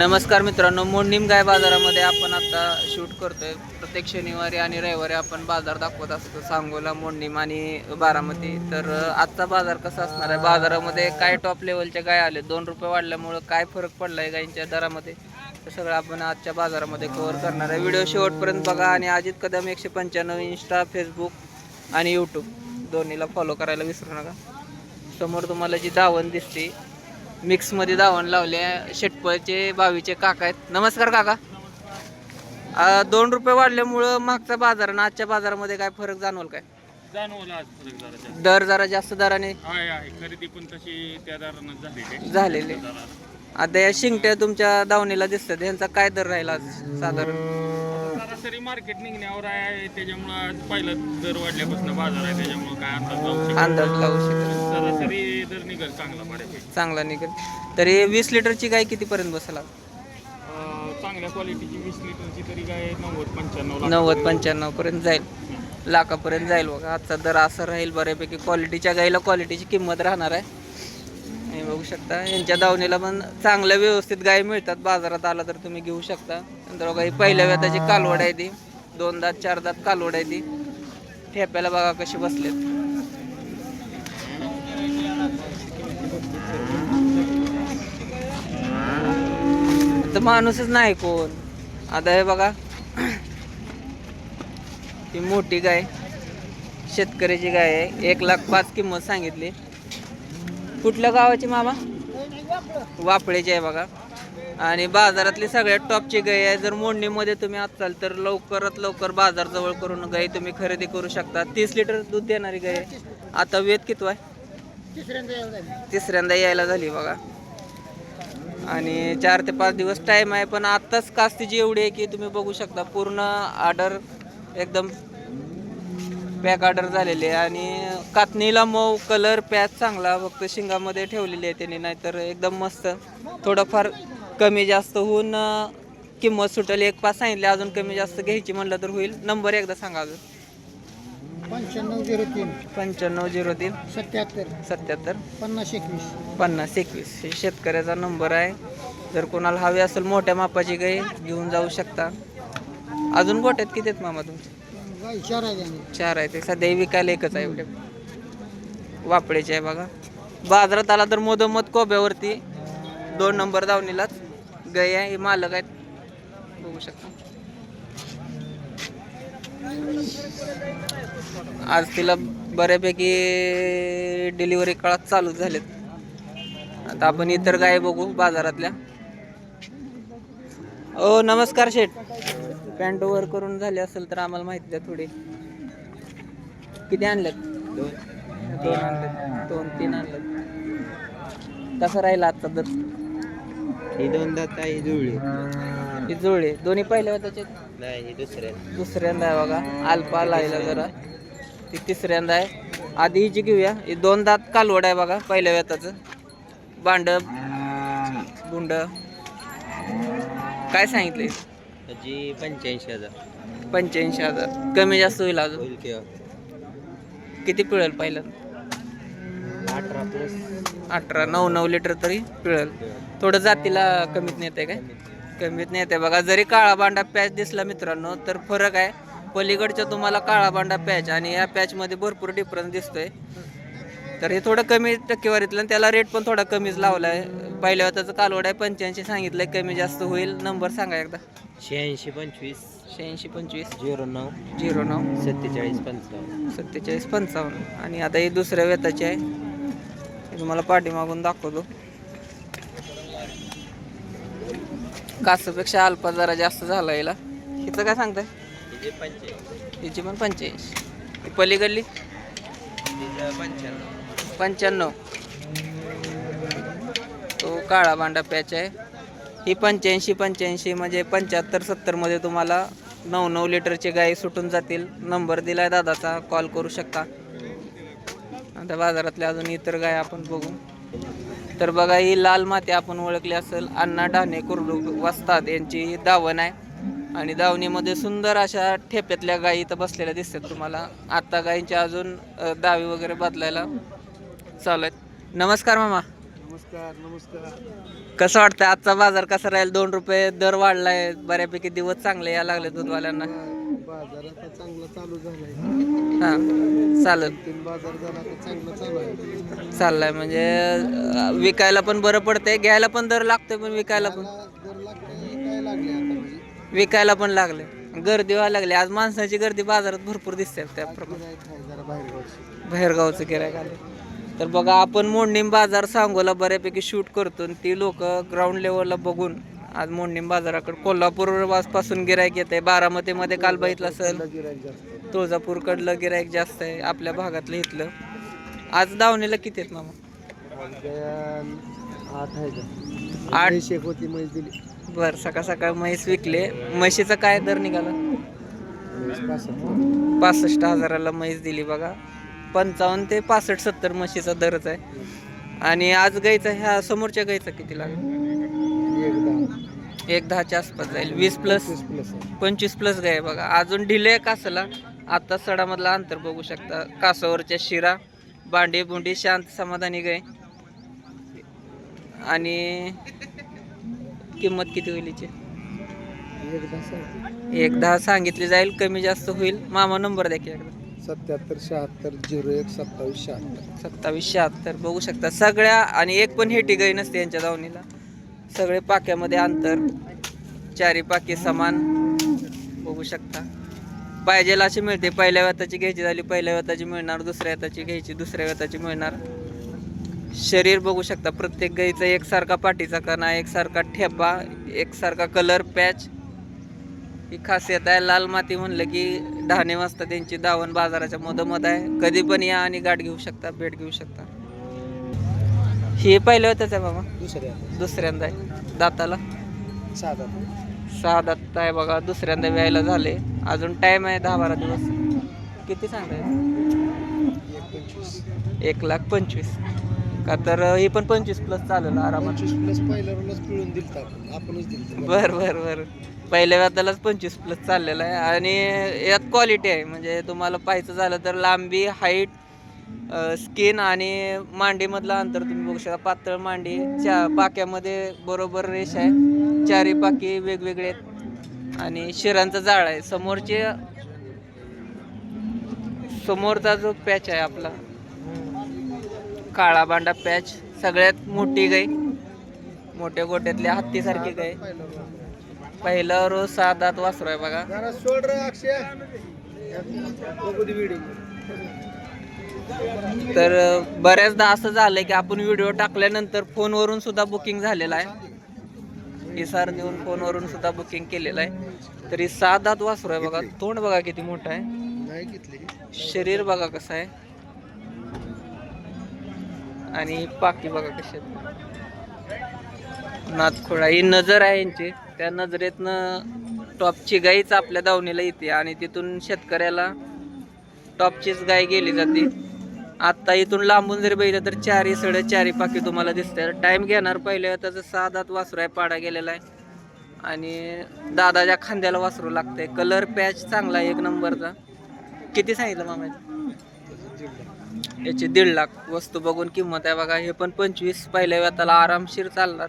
नमस्कार मित्रांनो मोडणीम गाय बाजारामध्ये आपण आता शूट करतोय. प्रत्येक शनिवारी आणि रविवारी आपण बाजार दाखवत असतो सांगोला मोडणीम आणि बारामती. तर आजचा बाजार कसा असणार आहे? बाजारामध्ये काय टॉप लेवलच्या गाय आले? दोन रुपये वाढल्यामुळं काय फरक पडला आहे गायींच्या दरामध्ये? तर सगळं आपण आजच्या बाजारामध्ये कव्हर करणार आहे. व्हिडिओ शेवटपर्यंत बघा आणि अजित कदम एकशे पंच्याण्णव इंस्टा फेसबुक आणि यूट्यूब दोन्हीला फॉलो करायला विसरू नका. समोर तुम्हाला जी धावण दिसते मिक्समध्ये दावण लावले शेटपळचे बावीचे काका आहेत. नमस्कार काका. आ, दोन रुपये वाढल्यामुळं मागचा बाजार आणि आजच्या बाजारामध्ये काय फरक जाणवल काय? जाणवला आज फरक जरा जास्त. दर जरा जास्त दराने? आहे आहे खरेदी पण तशी त्या दरानं झालेली आता या शिंगट्या तुमच्या दावणीला दिसतात. यांचा काय दर राहिला आज साधारण? सरासरी मार्केट निघण्यावर आहे त्याच्यामुळं आज पहिला दर वाढल्यापासून बाजार आहे त्याच्यामुळं काय अंदाज लावू शकत अंदाज लावू शकतो सरासरी दर निघेल चांगला बऱ्यापैकी. चांगला निघेल. तरी वीस लिटरची गाय कितीपर्यंत बसेल? अं, चांगल्या क्वालिटीची वीस लिटरची तरी काय नव्वद पंच्याण्णव नव्वद पंच्याण्णव पर्यंत जाईल. लाखापर्यंत जाईल बघा. आजचा दर असं राहील बऱ्यापैकी. क्वालिटीच्या गाईला क्वालिटीची किंमत राहणार आहे. हे बघू शकता. यांच्या दावणीला पण चांगल्या व्यवस्थित गाय मिळतात. बाजारात आला तर तुम्ही घेऊ शकता. नंतर बघा ही पहिल्या व्याताची कालवड आहे ती. दोन दात चार दात कालवड आहे ती. ठेप्याला बघा कशी बसलेत. तर माणूसच नाही कोण. आता हे बघा. ही मोठी गाय. शेतकऱ्याची गाय आहे. एक लाख पाच किंमत सांगितली. कुठल्या गावाची मामा? वापळेची आहे बघा. आणि बाजारातली सगळ्यात टॉपची गाय आहे. जर मोडणीमध्ये तुम्ही असाल तर लवकरात लवकर बाजार जवळ करून गाय तुम्ही खरेदी करू शकता. तीस लिटर दूध देणारी गाय आहे. आता वेद किती आहे? तिसऱ्यांदा यायला झाली. बघा. आणि चार ते पाच दिवस टाईम आहे पण आत्ताच कास्तीची एवढी आहे की तुम्ही बघू शकता पूर्ण ऑर्डर एकदम पॅक ऑर्डर झालेली आहे आणि कातणीला मऊ कलर पॅच चांगला फक्त शिंगामध्ये ठेवलेली आहे त्यांनी नाहीतर एकदम मस्त. थोडंफार कमी जास्त होऊन किंमत सुटेल. एक पाच सांगितले अजून कमी जास्त घ्यायची म्हणलं तर होईल. नंबर एकदा सांगा अजून. पंच्याण्णव झिरो तीन. पंच्याण्णव झिरो तीन. सत्याहत्तर. सत्याहत्तर. पन्नास एकवीस. पन्नास एकवीस. हे शेतकऱ्याचा नंबर आहे. जर कोणाला हवी असेल मोठ्या मापाची गाय घेऊन जाऊ शकता. अजून गोट्यात किती आहेत मामा तुमचे? चार आहे ते सध्या विकायला एकच आहे एवढे. वापड्याचे आहे बघा. बाजारात आला तर मोदमत कोब्यावरती दोन नंबर दावणीलाच गाय आहे. हे मालक आहेत. बघू शकता. आज तिला बऱ्यापैकी डिलिव्हरी काळात चालू झालेत. आता आपण इतर गाय बघू बाजारातल्या. ओ नमस्कार शेठ. पॅन्ट वर करून झाले असेल तर आम्हाला माहिती द्या थोडी. किती आणलेत? दोन आणलेत. दोन तीन आणलेत. कसं राहिलं आता दर? ही दोन दात आहे जुळली. ही जुळले. दोन्ही पहिल्या त्याचे नाही ही दुसऱ्या. दुसऱ्यांदा आहे बघा. अल्पा लायला जरा. ती तिसऱ्यांदा आहे. आधी हिची घेऊया. ही दोन दात कालवड आहे बघा पहिल्या वेताचं बांड गुंड. काय सांगितलंय? पंच्याऐंशी हजार. पंच्याऐंशी हजार. कमी जास्त होईल अजून? होईल किंवा किती पिळेल पहिल्यांदा अठरा प्लस अठरा नऊ नऊ लिटर तरी पिळेल. थोडं जातीला कमीत नेते काय? कमीत नेते बघा जरी काळा बांडा पॅच दिसला मित्रांनो तर फरक आहे. पलीकडच्या तुम्हाला काळा बांडा पॅच आणि या पॅचमध्ये भरपूर डिफरन्स दिसतोय. तर हे थोडं कमी टक्केवारीतलं त्याला रेट पण थोडा कमीच लावला आहे पहिल्या त्याचं कालवड आहे पंच्याऐंशी सांगितलंय कमी जास्त होईल. नंबर सांगा एकदा. शहाऐंशी पंचवीस. शहाऐंशी पंचवीस. झिरो नऊ. झिरो नऊ. सत्तेचाळीस पंचावन्न. सत्तेचाळीस पंचावन्न. आणि आता ही दुसऱ्या वेताची आहे. हे तुम्हाला पाठीमागून दाखवतो. कासपेक्षा अल्पा जरा जास्त झाला याला हिचं काय सांगताय? हिचे पण पंच्याऐंशी ही पलीकडली? पंच्याण्णव. पंच्याण्णव. तो काळा भांडा पॅच आहे. ही पंच्याऐंशी पंच्याऐंशी म्हणजे पंच्याहत्तर सत्तरमध्ये तुम्हाला नऊ नऊ लिटरची गाई सुटून जातील. नंबर दिला आहे दादाचा कॉल करू शकता. आता बाजारातल्या अजून इतर गाय आपण बघू. तर बघा ही लाल माती आपण ओळखली असेल. अण्णा डाणे कुर्डू वस्ताद यांची दावण आहे. आणि दावणीमध्ये सुंदर अशा ठेप्यातल्या गायी इथं बसलेल्या दिसतात तुम्हाला. आत्ता गायींच्या अजून दावी वगैरे बदलायला चालू आहेत. नमस्कार मामा. नमस्कार नमस्कार. कसं वाटतं आजचा बाजार कसा राहील? दोन रुपये दर वाढलाय. बऱ्यापैकी दिवस चांगले या लागले दूधवाल्यांना. बाजार आता चांगला चालू झालाय. हा चालेल. तीन बाजार झाला आता चांगला चालू आहे. चाललाय. म्हणजे अं, विकायला पण बरं पडतंय. घ्यायला पण दर लागतोय पण विकायला पण. दर काय लागले आता म्हणजे? विकायला पण लागले. गर्दी व्हायला लागली. आज माणसाची गर्दी बाजारात भरपूर दिसते त्याप्रमाणे. गिऱ्हाईक आहे जरा बाहेर गावची बाहेरगावचं गिरायक आले तर बघा आपण मोडणीम बाजार सांगोला बऱ्यापैकी शूट करतो आणि ती लोक ग्राउंड लेवलला बघून आज मोडणीम बाजाराकडे कोल्हापूरपासून गिरायक येत आहे. बारामतीमध्ये काल बघितलं असेल गिऱ्हाईक तुळजापूरकडलं गिरायक जास्त आहे आपल्या भागातलं इथलं. आज दावणीला किती आहेत मामा? आज आठ. आहे होती म्हैस दिली बर सकाळ सकाळ म्हैस विकले. म्हशीचा काय दर निघाला? पासष्ट हजाराला म्हैस दिली बघा. पंचावन्न ते पासष्ट सत्तर म्हशीचा दरच आहे. आणि आज गाईचा ह्या समोरच्या गाईचा किती लागेल? एक दहा एक दहाच्या आसपास जाईल. वीस प्लस पंचवीस प्लस गाय बघा. अजून डिले कासला आता सडामधला अंतर बघू शकता. कासावरच्या शिरा बांडी बुंडी शांत समाधानी गाय. आणि किंमत किती होईल हिची? एक दहा सांग एक दहा सांगितली जाईल कमी जास्त होईल. मामा नंबर द्या की एकदा. सत्याहत्तर शहात्तर झिरो एक सत्तावीस शहात्तर. सत्तावीस शहात्तर. बघू शकता सगळ्या आणि एक पण हेटी गाई नसते यांच्या दावणीला. सगळे पाक्यामध्ये अंतर. चारी पाकी समान. बघू शकता. पाहिजेल अशी मिळते. पहिल्या व्यताची घ्यायची झाली पहिल्या व्यताची मिळणार. दुसऱ्या व्यताची घ्यायची दुसऱ्या व्यताची मिळणार. शरीर बघू शकता प्रत्येक गाईचा एकसारखा पाठीचा कणा एकसारखा ठेपा एकसारखा कलर पॅच ही खासियत आहे. लाल माती म्हणलं की डहाणे वाजता त्यांची दावण बाजाराच्या मधोमध आहे. कधी पण या आणि गाठ घेऊ शकता भेट घेऊ शकता. हे पहिलं होतंच आहे बाबा? दुसऱ्या. दुसऱ्यांदा आहे. दाताला? सहा दात. आहे बघा. दुसऱ्यांदा व्यायला झाले. अजून टाइम आहे दहा बारा दिवस. किती सांगताय एक लाख पंचवीस. का तर ही पण पंचवीस प्लस चालेल आरामात. प्लस पहिल्या पिळून आपणच बर बर बर. पहिल्या व्यातालाच पंचवीस प्लस चाललेला आहे आणि यात क्वालिटी आहे. म्हणजे तुम्हाला पाहायचं झालं तर लांबी हाईट स्किन आणि मांडीमधलं अंतर तुम्ही बघू शकता. पातळ मांडी चा पाक्यामध्ये बरोबर रेष आहे. चारी पाकी वेगवेगळे आहेत आणि शिरांचं जाळ आहे. समोरचे समोरचा जो पॅच आहे आपला काळा बांडा पॅच सगळ्यात मोठी गाय मोठ्या गोट्यातल्या हत्तीसारखी गाय. पहिला रोज सहा दात वासरू आहे बघा. जरा सोड रे अक्षय. बघू दे व्हिडिओ तर बऱ्याचदा असं झालंय की आपण व्हिडिओ टाकल्यानंतर फोनवरून सुद्धा बुकिंग झालेलं आहे. इसार देऊन फोनवरून सुद्धा बुकिंग केलेलं आहे. तरी सहा दात वासरू आहे बघा. तोंड बघा किती मोठं आहे. नाही घेतली शरीर बघा कसं आहे. आणि पाकी बघा कशी नाथखोळा ही नजर आहे यांची. त्या नजरेतनं टॉपची गाईच आपल्या दावणीला येते आणि तिथून शेतकऱ्याला टॉपचीच गाय गेली जाते. आत्ता इथून लांबून जरी बघितलं तर चारी सड चारी पाकी तुम्हाला दिसते टाईम घेणार पहिले त्याचं सहा दात वासरू आहे पाडा गेलेला आहे. आणि दादाच्या खांद्याला वासरू लागतंय. कलर पॅच चांगला आहे एक नंबरचा. किती सांगितलं मामा याची दीड लाख. वस्तू बघून किंमत आहे बघा. हे पण पंचवीस. पहिल्या व्यताला आरामशीर चालणार.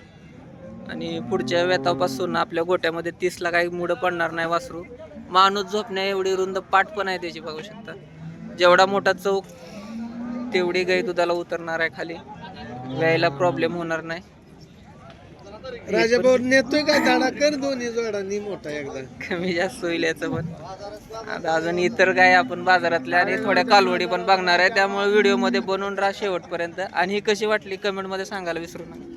आणि पुढच्या व्यतापासून आपल्या गोट्यामध्ये तीसला काही मुडं पडणार नाही वासरू. माणूस झोपण्या एवढी रुंद पाठ पण आहे त्याची बघू शकता. जेवढा मोठा चौक तेवढी गाई दुधाला उतरणार आहे खाली. व्यायला प्रॉब्लेम होणार नाही. राजा भाऊ नेतोय का झाडा कर दोन्ही जोडांनी मोठा एकदा. कमी जास्त होईल याचं पण. आता अजून इतर गाय आपण बाजारातल्या आणि थोड्या कालवडी पण बघणार आहे. त्यामुळे व्हिडिओमध्ये बनवून राहा शेवटपर्यंत. आणि ही कशी वाटली कमेंटमध्ये सांगायला विसरू नका.